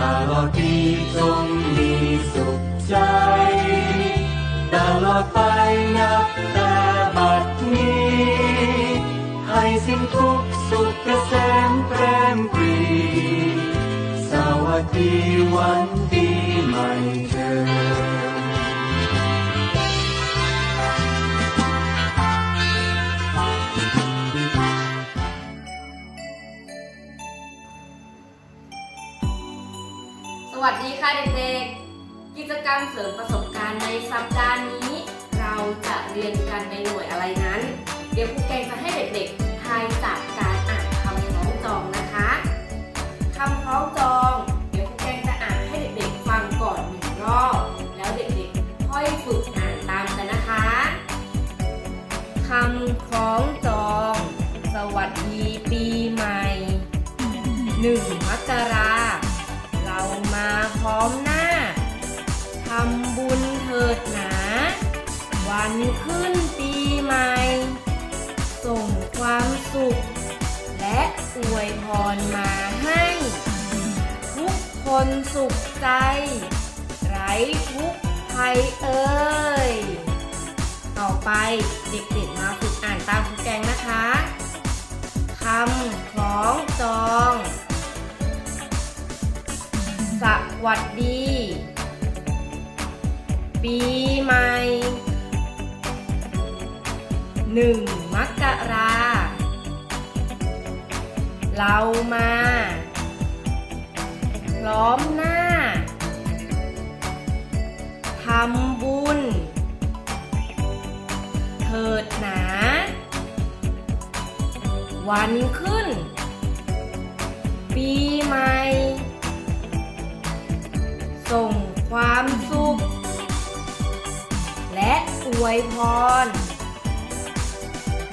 ตลอดปีจงมีสุขใจ ตลอดไปนับแต่บัดนี้ ให้สิ้นทุกสุขเกษมแปรมปรีสวัสดีวัน วัสดีค่ะเด็กๆ กิจกรรมเสริมประสบการณ์ในสัปดาห์นี้ เราจะเรียนกันในหน่วยอะไรนั้น เดี๋ยวครูแกงจะให้เด็กๆทายจากการอ่านคำคล้องจองนะคะคำคล้องจอง เดี๋ยวครูแกงจะอ่านให้เด็กๆฟังก่อนหนึ่งรอบแล้วเด็กๆค่อยฝึกอ่านตามกันนะคะคำคล้องจอง สวัสดีปีใหม่หนึ่งมกราเรา ทำบุญเถิดหนา วันขึ้นปีใหม่ ส่งความสุข และอวยพรมาให้ ทุกคนสุขใจ ไร้ทุกภัยเอ่ย ต่อไปเด็กๆมาฝึกอ่านตามครูแกงนะคะคำคล้องจอง สวัสดี ปีใหม่หนึ่งมกรา เรามาล้อมหน้า ทำบุญ เถิดหนา วันขึ้น ปีใหม่ ส่งความสุข วยพร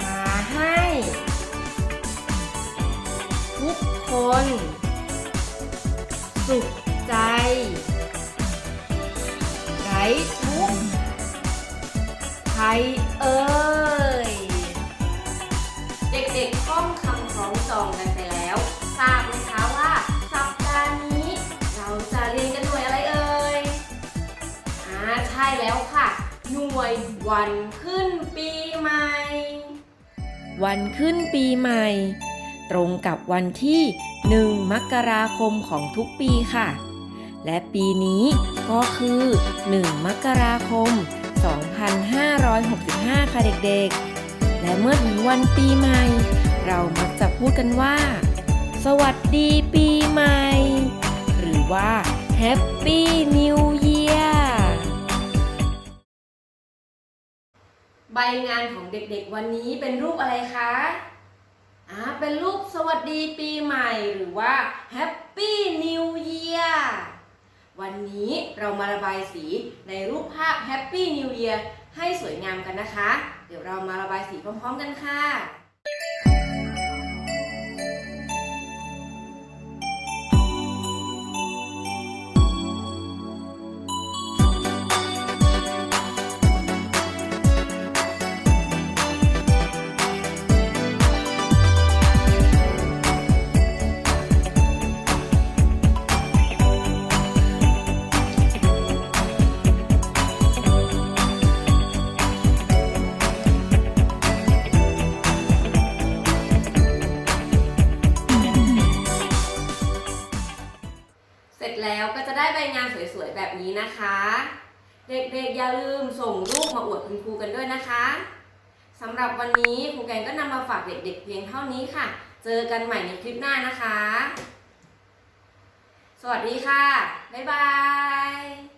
มาให้ ทุกคน สุขใจไร้ทุกข์ภัยเอ่ย เด็กๆท่องคำคล้องจองกันไปแล้ว วยวันขึ้นปีใหม่ วันขึ้นปีใหม่ ตรงกับวันที่ 1 มกราคมของทุกปีค่ะ และปีนี้ก็คือ 1 มกราคม 2565 ค่ะเด็กๆ และเมื่อถึงวันปีใหม่ เรามักจะพูดกันว่า สวัสดีปีใหม่ หรือว่า Happy New Year ใบงานของเด็กๆวันนี้เป็นรูปอะไรคะอ่าเป็นรูปสวัสดีปีใหม่หรือว่า Happy New Year วันนี้เรามาระบายสีในรูปภาพ Happy New Year ให้สวยงามกันนะคะ เดี๋ยวเรามาระบายสีพร้อมๆกันค่ะ แล้วก็จะได้ใบงานสวยๆแบบนี้นะคะ เด็กๆอย่าลืมส่งรูปมาอวดคุณครูกันด้วยนะคะสำหรับวันนี้ครูแกงก็นำมาฝากเด็กๆเพียงเท่านี้ค่ะ เจอกันใหม่ในคลิปหน้านะคะ สวัสดีค่ะ บ๊ายบาย